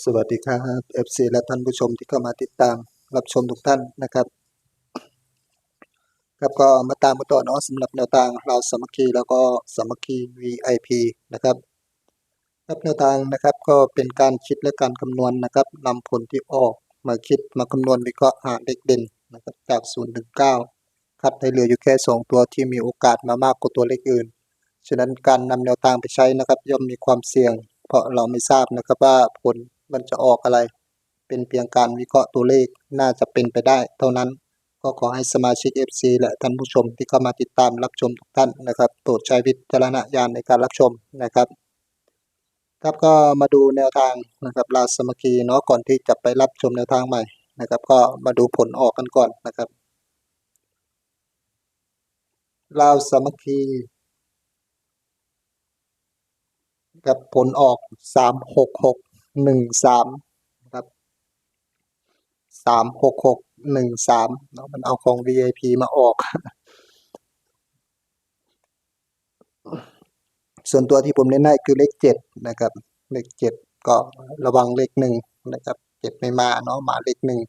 สวัสดีครับ FC และท่านผู้ชมที่เข้ามาติดตามรับชมทุกท่านนะครับ ครับก็มาตามมาต่อเนาะสำหรับแนวทางเราสามัคคีแล้วก็สามัคคี VIP นะครับครับแนวทางนะครับก็เป็นการคิดและการคำนวณนะครับนำผลที่ออกมาคิดมาคำนวณวิเคราะห์หาเลขเด่นนะครับจาก0ถึง9คัดให้เหลืออยู่แค่ 2 ตัวที่มีโอกาสมามากกว่าตัวเลขอื่น ฉะนั้นการนำแนวทางไปใช้นะครับ ย่อมมีความเสี่ยง เพราะเราไม่ทราบนะครับว่าผล มันจะออกอะไร เป็นเพียงการวิเคราะห์ตัวเลขน่าจะเป็นไปได้ เท่านั้นก็ขอให้สมาชิก FC และท่านผู้ชมที่เข้ามาติดตามรับชมทุกท่านนะครับโปรดใช้วิจารณญาณในการรับชมนะครับ ครับก็มาดูแนวทางนะครับลาสมัคีเนาะก่อนที่จะไปรับชมแนวทางใหม่นะครับ ก็มาดูผลออกกันก่อนนะครับลาวสมัคคีกับผลออกสาม หนึ่งสามนะครับสามหกหกหนึ่งสามเนาะมันเอาของ VIP มาออก ส่วนตัวที่ผมเน้นให้คือเลขเจ็ดนะครับ เลขเจ็ดก็ระวังเลขหนึ่งนะครับเจ็ดไม่มาเนาะมาเลขหนึ่ง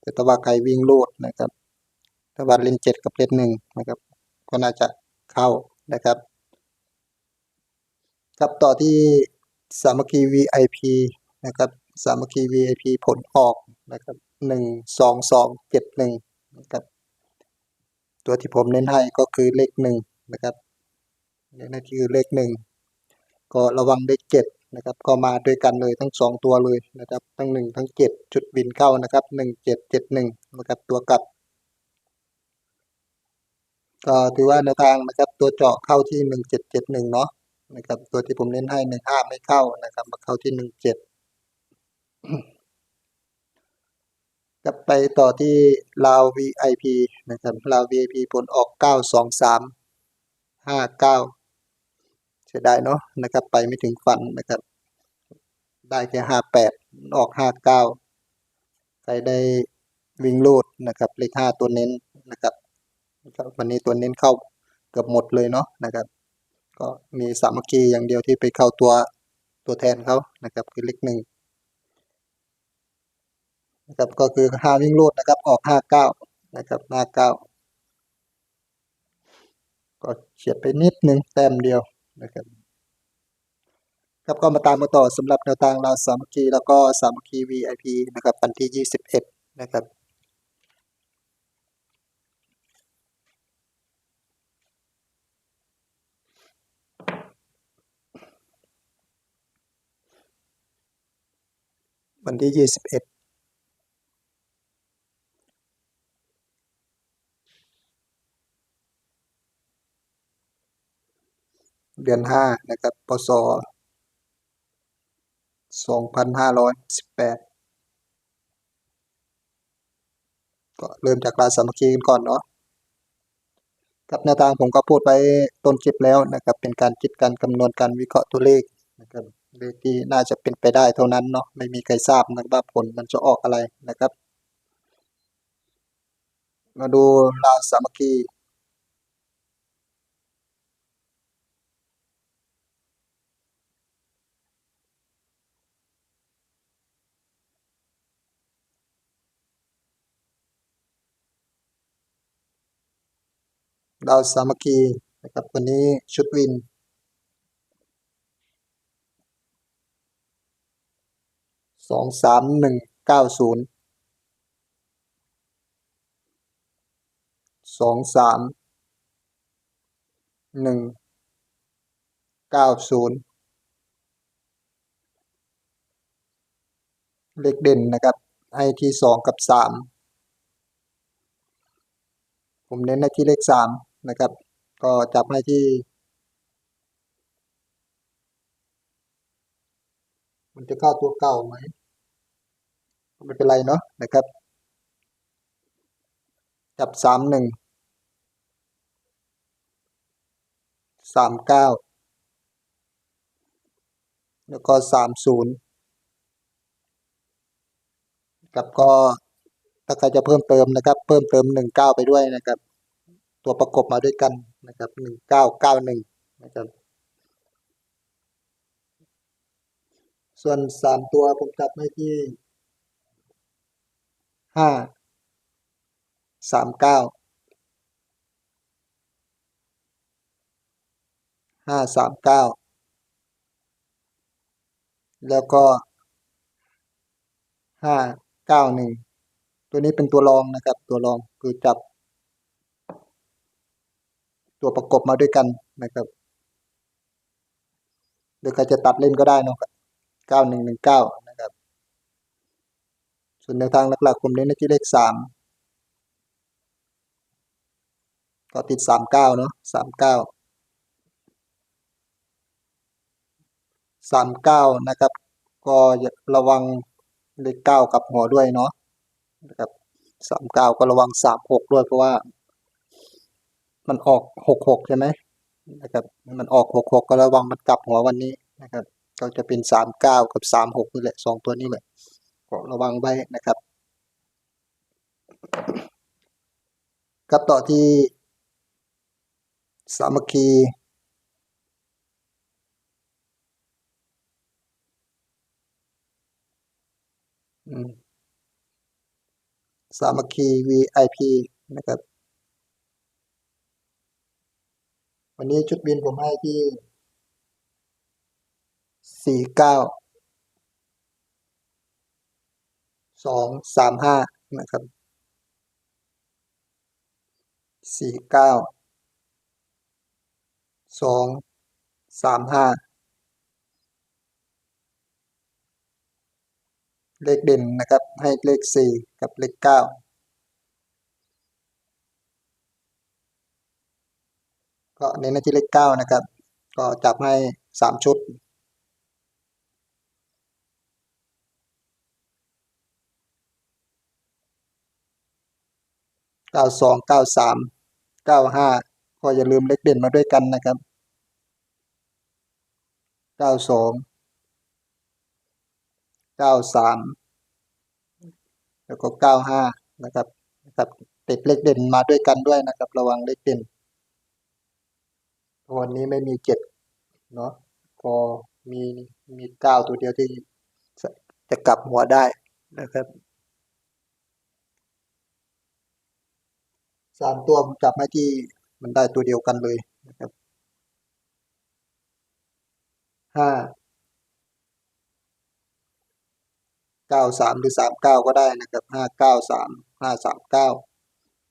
แต่ถ้าว่าใครวิ่งลูดนะครับถ้าว่าเล่นเจ็ดกับเลขหนึ่งนะครับ ก็น่าจะเข้านะครับ ครับต่อที่ สามัคคี VIP นะครับสามัคคี VIP ผลออกนะครับหนึ่งสองสองเจ็ดหนึ่งนะครับตัวที่ผมเน้นให้ก็คือเลขหนึ่งนะครับนั่นคือเลขหนึ่งก็ระวังเลขเจ็ดนะครับก็มาด้วยกันเลยทั้งสองตัวเลยนะครับทั้งหนึ่งทั้งเจ็ดจุดบินเข้านะครับหนึ่งเจ็ดเจ็ดหนึ่งนะครับตัวกลับก็ถือว่าแนวทางนะครับตัวเจาะเข้าที่หนึ่งเจ็ดเจ็ดหนึ่งเนาะ นะครับ ตัวที่ผมเน้นให้หนึ่งห้าไม่เข้านะครับ มาเข้าที่หนึ่งเจ็ดกับไปต่อที่ลาว VIP นะครับลาว VIP ผลออกเก้าสองสามห้าเก้าเสียดายเนาะนะครับ ไปไม่ถึงฝันนะครับ ได้แค่ห้าแปดออกห้าเก้าใครได้วิ่งลูดนะครับ เลขห้าตัวเน้นนะครับ วันนี้ตัวเน้นเข้าเกือบหมดเลยเนาะนะครับ ก็มีสามัคคีอย่างเดียวที่ไปเข้าตัวตัวแทนเขานะครับ คือเลขหนึ่งนะครับก็คือห้าวิ่งรูดนะครับออกห้าเก้านะครับห้าเก้าก็เฉียดไปนิดหนึ่งแต้มเดียวนะครับครับก็มาตามมาต่อสำหรับแนวทางเราสามัคคีแล้วก็สามัคคี VIP นะครับวันที่ยี่สิบเอ็ดนะครับ วันที่ยี่สิบเอ็ดเดือนห้านะครับพศสองพันห้าร้อยสิบแปดก็เริ่มจากราสามัคคีกันก่อนเนาะกับแนวทางผมก็พูดไปต้นคลิปแล้วนะครับ เป็นการคิดการคำนวณการวิเคราะห์ตัวเลขนะครับ เลขที่น่าจะเป็นไปได้เท่านั้นเนาะไม่มีใครทราบนะว่าผลมันจะออกอะไรนะครับ มาดูราสามัคคีดาวสามัคคีนะครับวันนี้ชุดวิน สองสามหนึ่งเก้าศูนย์สองสามหนึ่งเก้าศูนย์เลขเด่นนะครับ ให้ที่สองกับสามผมเน้นในที่เลขสามนะครับ ก็จับให้ที่ มันจะเข้าตัวเก่าไหม ไม่เป็นไรเนาะนะครับ จับสามหนึ่งสามเก้าแล้วก็สามศูนย์กับก็ถ้าใครจะเพิ่มเติมนะครับ เพิ่มเติมหนึ่งเก้าไปด้วยนะครับ ตัวประกบมาด้วยกันนะครับหนึ่งเก้าเก้าหนึ่งนะครับส่วนสามตัวผมจับให้ที่ ห้าสามเก้าห้าสามเก้าแล้วก็ห้าเก้าหนึ่งตัวนี้เป็นตัวรองนะครับ ตัวรองคือจับ ตัวประกบมาด้วยกันนะครับหรือใครจะตัดเล่นก็ได้เนาะเก้าหนึ่งหนึ่งเก้า ส่วนแนวทางหลักๆผมเน้นที่เลขสามก็ติดสามเก้าเนาะสามเก้าสามเก้านะครับ ก็ระวังเลขเก้ากับหัวด้วยเนาะนะครับสามเก้าก็ระวังสามหกด้วยเพราะว่า มันออกหกหกใช่ไหมนะครับมันออกหกหกก็ระวังมันกลับหัววันนี้นะครับ ก็จะเป็นสามเก้ากับสามหกนี่แหละสองตัวนี้แหละ ก็ระวังไว้นะครับ ครับต่อที่ สามัคคี สามัคคี VIP นะครับ วันนี้ชุดบินผมให้ที่สี่เก้า สองสามห้านะครับสี่เก้าสองสามห้าเลขเด่นนะครับ ให้เลขสี่กับเลขเก้าก็เน้นที่เลขเก้านะครับ ก็จับให้สามชุด เก้าสองเก้าสามเก้าห้าก็อย่าลืมเลขเด่นมาด้วยกันนะครับเก้าสองเก้าสามแล้วก็เก้าห้านะครับนะครับติดเลขเด่นมาด้วยกันด้วยนะครับ ระวังเลขเด่นวันนี้ไม่มีเจ็ดเนาะก็มีมีเก้าตัวเดียวที่จะกลับหัวได้นะครับ สามตัวผมจับให้ที่มันได้ตัวเดียวกันเลยนะครับห้าเก้าสามหรือสามเก้าก็ได้นะครับห้าเก้าสามห้าสามเก้า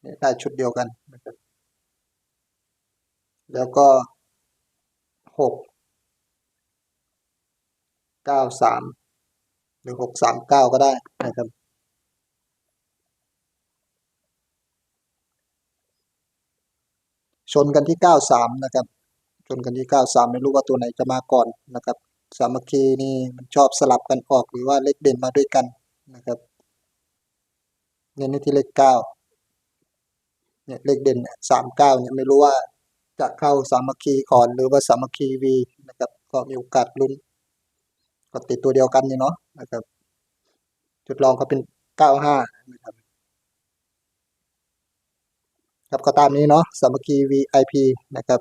เนี่ยได้ชุดเดียวกันนะครับ แล้วก็หกเก้าสามหรือหกสามเก้าก็ได้นะครับ ชนกันที่เก้าสามนะครับ ชนกันที่เก้าสามไม่รู้ว่าตัวไหนจะมาก่อนนะครับ สามัคคีนี่มันชอบสลับกันออกหรือว่าเลขเด่นมาด้วยกันนะครับเน้นที่เลขเก้าเนี่ยเลขเด่นสามเก้าเนี่ยไม่รู้ว่าจะเข้าสามัคคีก่อนหรือว่าสามัคคีวีนะครับ ก็มีโอกาสลุ้นก็ติดตัวเดียวกันนี่เนาะนะครับ จุดรองก็เป็นเก้าห้านะครับ ครับก็ตามนี้เนาะสามัคคี VIP นะครับ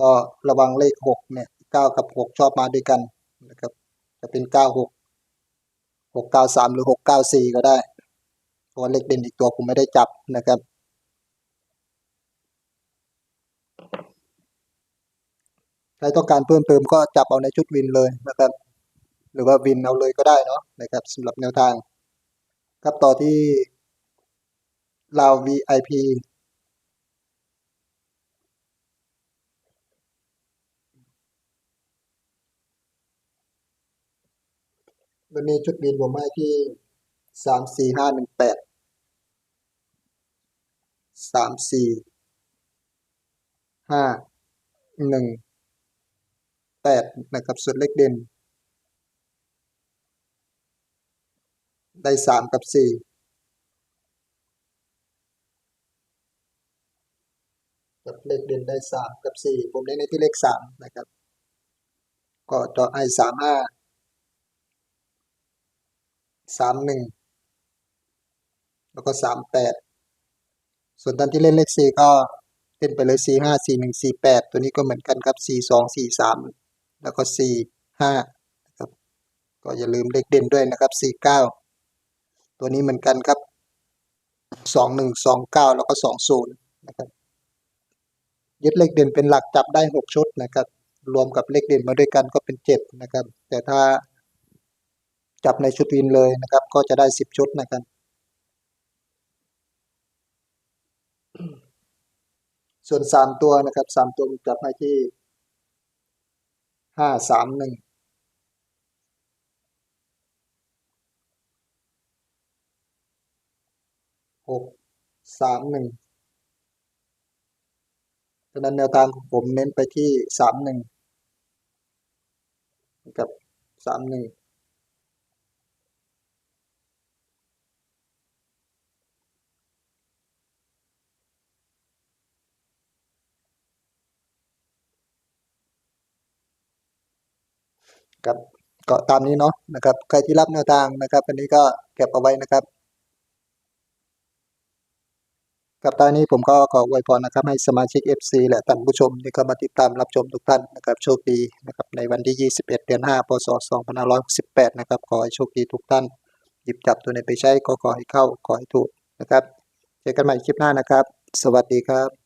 ก็ระวังเลขหกเนี่ยเก้ากับหกชอบมาด้วยกันนะครับ จะเป็นเก้าหกหกเก้าสามหรือหกเก้าสี่ก็ได้เพราะว่าเลขเด่นอีกตัวผมไม่ได้จับนะครับ ใครต้องการเพิ่มเติมก็จับเอาในชุดวินเลยนะครับ หรือว่าวินเอาเลยก็ได้เนาะนะครับสำหรับแนวทาง ครับต่อที่ ลาว VIP วันนี้ชุดบินผมให้ที่สามสี่ห้าหนึ่งแปดสามสี่ห้าหนึ่งแปดนะครับส่วนเลขเด่น ได้สามกับสี่ กับเลขเด่นได้สามกับสี่ผมเน้นในที่เลขสามนะครับ ก็เจาะไอสามห้าสามหนึ่งแล้วก็สามแปดส่วนตอนที่เล่นเลขสี่ก็เล่นไปเลยสี่ห้าสี่หนึ่งสี่แปดตัวนี้ก็เหมือนกันครับสี่สองสี่สามแล้วก็สี่ห้านะครับก็อย่าลืมเลขเด่นด้วยนะครับสี่เก้าตัวนี้เหมือนกันครับสองหนึ่งสองเก้าแล้วก็สองศูนย์นะครับ ยึดเลขเด่นเป็นหลักจับได้หกชุดนะครับ รวมกับเลขเด่นมาด้วยกันก็เป็นเจ็ดนะครับ แต่ถ้าจับในชุดวินเลยนะครับ ก็จะได้สิบชุดนะครับส่วนสามตัวนะครับสามตัวจับให้ที่ห้าสามหนึ่งหกสามหนึ่ง ดังนั้นแนวทางของผมเน้นไปที่สามหนึ่งกับสามหนึ่งครับก็ตามนี้เนาะนะครับ ใครที่รับแนวทางนะครับ อันนี้ก็เก็บเอาไว้นะครับ กับตอนนี้ผมก็ขออวยพรนะครับให้สมาชิก FC และท่านผู้ชมที่เข้ามาติดตามรับชมทุกท่านนะครับโชคดีนะครับในวันที่ 21 เดือน 5 พศ 2568 นะครับขอให้โชคดีทุกท่าน หยิบจับตัวไหนไปใช้ก็ขอให้เข้าขอให้ถูกนะครับเจอกันใหม่คลิปหน้านะครับ สวัสดีครับ